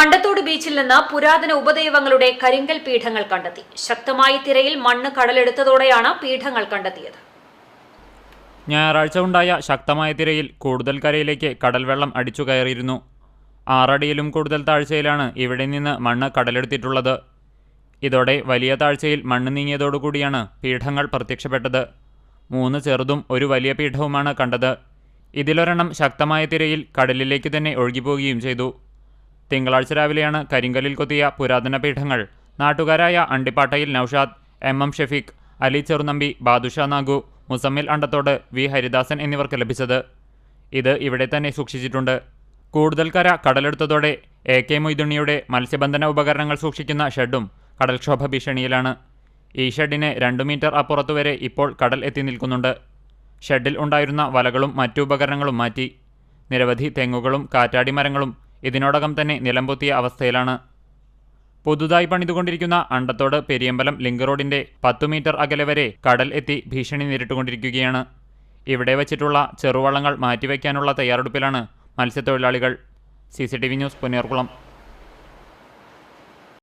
അണ്ടത്തോട് ബീച്ചിൽ നിന്ന് പുരാതന ഉപദൈവങ്ങളുടെ കരിങ്കൽ പീഠങ്ങൾ കണ്ടെത്തി. ശക്തമായ തിരയിൽ മണ്ണ് കടലെടുത്തതോടെയാണ് പീഠങ്ങൾ കണ്ടെത്തിയത്. ഞായറാഴ്ച ഉണ്ടായ ശക്തമായ തിരയിൽ കൂടുതൽ കരയിലേക്ക് കടൽവെള്ളം അടിച്ചു കയറിയിരുന്നു. ആറടിയിലും കൂടുതൽ താഴ്ചയിലാണ് ഇവിടെ നിന്ന് മണ്ണ് കടലെടുത്തിട്ടുള്ളത്. ഇതോടെ വലിയ താഴ്ചയിൽ മണ്ണ് നീങ്ങിയതോടുകൂടിയാണ് പീഠങ്ങൾ പ്രത്യക്ഷപ്പെട്ടത്. മൂന്ന് ചെറുതും ഒരു വലിയ പീഠവുമാണ് കണ്ടത്. ഇതിലൊരെണ്ണം ശക്തമായ തിരയിൽ കടലിലേക്ക് തന്നെ ഒഴുകിപ്പോവുകയും ചെയ്തു. തിങ്കളാഴ്ച രാവിലെയാണ് കരിങ്കലിൽ കൊത്തിയ പുരാതന പീഠങ്ങൾ. നാട്ടുകാരായ അണ്ടിപ്പാട്ടയിൽ Naushad M M Shefeeq Ali Cherunambi Badusha Nagu Muzammil Andathode V. Haridasan എന്നിവർക്ക് ലഭിച്ചത്. ഇത് ഇവിടെ തന്നെ സൂക്ഷിച്ചിട്ടുണ്ട്. കൂടുതൽ കര കടലെടുത്തതോടെ എ. കെ. മൊയ്തുണ്ണിയുടെ മത്സ്യബന്ധന ഉപകരണങ്ങൾ സൂക്ഷിക്കുന്ന ഷെഡും കടൽക്ഷോഭ ഭീഷണിയിലാണ്. ഈ ഷെഡിന് രണ്ടു മീറ്റർ അപ്പുറത്തുവരെ ഇപ്പോൾ കടൽ എത്തി നിൽക്കുന്നുണ്ട്. ഷെഡിൽ ഉണ്ടായിരുന്ന വലകളും മറ്റു ഉപകരണങ്ങളും മാറ്റി. നിരവധി തെങ്ങുകളും കാറ്റാടി മരങ്ങളും ഇതിനോടകം തന്നെ നിലംപൊത്തിയ അവസ്ഥയിലാണ്. പുതുതായി പണിതുകൊണ്ടിരിക്കുന്ന അണ്ടത്തോട് പെരിയമ്പലം ലിങ്ക് റോഡിന്റെ പത്തു മീറ്റർ അകലെ വരെ കടൽ എത്തി ഭീഷണി നേരിട്ടുകൊണ്ടിരിക്കുകയാണ്. ഇവിടെ വച്ചിട്ടുള്ള ചെറുവള്ളങ്ങൾ മാറ്റിവെക്കാനുള്ള തയ്യാറെടുപ്പിലാണ് മത്സ്യത്തൊഴിലാളികൾ. C C T V news Punnayurkulam